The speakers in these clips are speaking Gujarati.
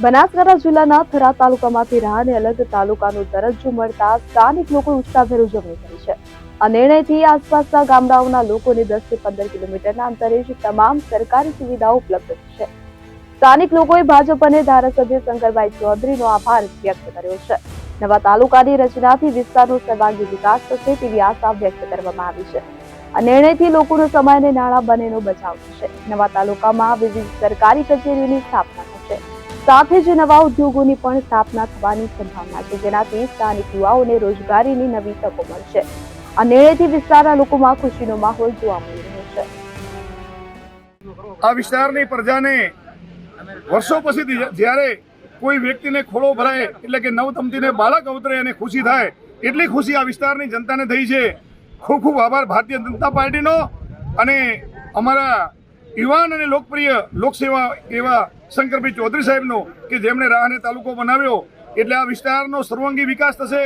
બનાસકાંઠા જિલ્લાના થરા તાલુકામાંથી રાહને અલગ તાલુકાનો દરજ્જો મળતા સ્થાનિક લોકો ઉત્સાહભેર ઉજવણી કરી છે. આ નિર્ણયથી આસપાસના ગામડાઓના લોકોને દસથી પંદર કિલોમીટરના અંતરે જ તમામ સરકારી સુવિધાઓ ઉપલબ્ધ થશે. સ્થાનિક લોકોએ ભાજપ અને ધારાસભ્ય શંકરભાઈ ચૌધરીનો આભાર વ્યક્ત કર્યો છે. નવા તાલુકાની રચનાથી વિસ્તારનો સર્વાંગી વિકાસ થશે તેવી આશા વ્યક્ત કરવામાં આવી છે. આ નિર્ણયથી લોકોનો સમય અને નાણાં બંનેનો બચાવ થશે. નવા તાલુકામાં વિવિધ સરકારી કચેરીઓની સ્થાપના થશે. સાથે જ નવા ઉદ્યોગોની પણ સ્થાપના થવાની સંભાવના છે. જેનાથી સ્થાનિક યુવાઓને રોજગારીની નવી તકો મળશે આ નિર્ણયથી વિસ્તારના લોકોમાં ખુશીનો માહોલ જોવા મળી રહ્યો છે. આ વિસ્તારની પ્રજાને વર્ષો પછી જ્યારે કોઈ વ્યક્તિને ખોળો ભરાય, એટલે કે નવતમતીને બાળક અવતરે અને ખુશી થાય, એટલી ખુશી આ વિસ્તારની જનતાને થઈ છે. ખૂબ ખૂબ આભાર. ભારતીય જનતા પાર્ટીનો અને અમારા યુવાન અને લોકપ્રિય લોકસેવા એવા શંકરભાઈ ચૌધરી સાહેબનો કે જેમણે રાહને તાલુકો બનાવ્યો, એટલે આ વિસ્તારનો સર્વાંગી વિકાસ થશે.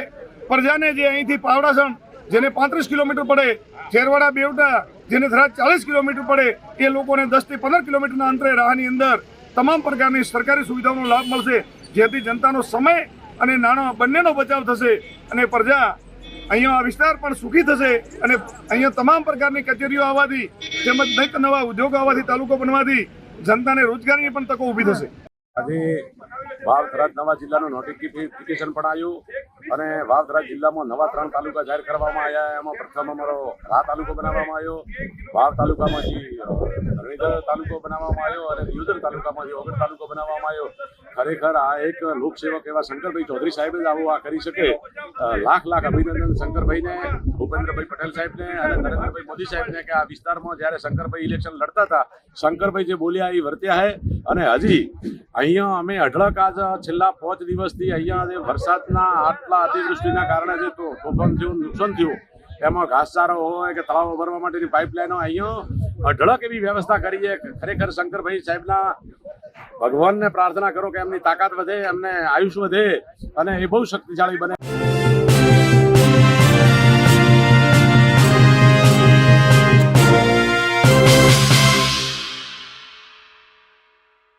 પ્રજાને જે અહીંથી પાવડાસણ, જેને પાંત્રીસ કિલોમીટર પડે ચેરવાડા બેવડા, જેને ધરા ચાલીસ કિલોમીટર પડે, એ લોકોને દસથી પંદર કિલોમીટરના અંતરે રાહની અંદર તમામ પ્રકારની સરકારી સુવિધાઓનો લાભ મળશે, જેથી જનતાનો સમય અને નાણાં, બંનેનો બચાવ થશે અને પ્રજા અહીંયા આ વિસ્તાર પણ સુખી થશે અને અહીંયા તમામ પ્રકારની કચેરીઓ આવવાથી, તેમજ નવા ઉદ્યોગો આવવાથી તાલુકો બનવાથી જનતાને રોજગારીની પણ તકો ઊભી થશે. આજે વાવ થરાદ નવા જિલ્લાનું નોટિફિકેશન પણ આવ્યું. અને વાવ જિલ્લામાં નવા ત્રણ તાલુકા જાહેર કરવામાં આવ્યા એમાં પ્રથમ અમારો રા તાલુકો બનાવવામાં આવ્યો. વાવ તાલુકામાંથી અ, તાલુકો બનાવવામાં આવ્યો અને દિયોદર તાલુકામાંથી ઓગળ તાલુકો બનાવવામાં આવ્યો. ખરેખર આ એક લોકસેવક એવા શંકરભાઈ ચૌધરી સાહેબે જ આવું આ કરી શકે. લાખ લાખ અભિનંદન શંકરભાઈને ભૂપેન્દ્રભાઈ પટેલ સાહેબને અને નરેન્દ્રભાઈ મોદી સાહેબને કે આ વિસ્તારમાં જ્યારે શંકરભાઈ ઇલેક્શન લડતા હતા શંકરભાઈ જે બોલ્યા એ વર્ત્યા હે. અને હજી અહીંયા અમે અઢળક આજ છેલ્લા પાંચ દિવસથી અહીંયા વરસાદના આટલા અતિવૃષ્ટિના કારણે જે તોફાન થયું નુકસાન થયું. એમાં ઘાસચારો હોય કે તળાવો ભરવા માટેની પાઇપલાઇનો, અહીંયા અઢળક એવી વ્યવસ્થા કરી છે. ખરેખર શંકરભાઈ સાહેબના ભગવાનને પ્રાર્થના કરો કે એમની તાકાત વધે, એમને આયુષ વધે અને એ બહુ શક્તિશાળી બને.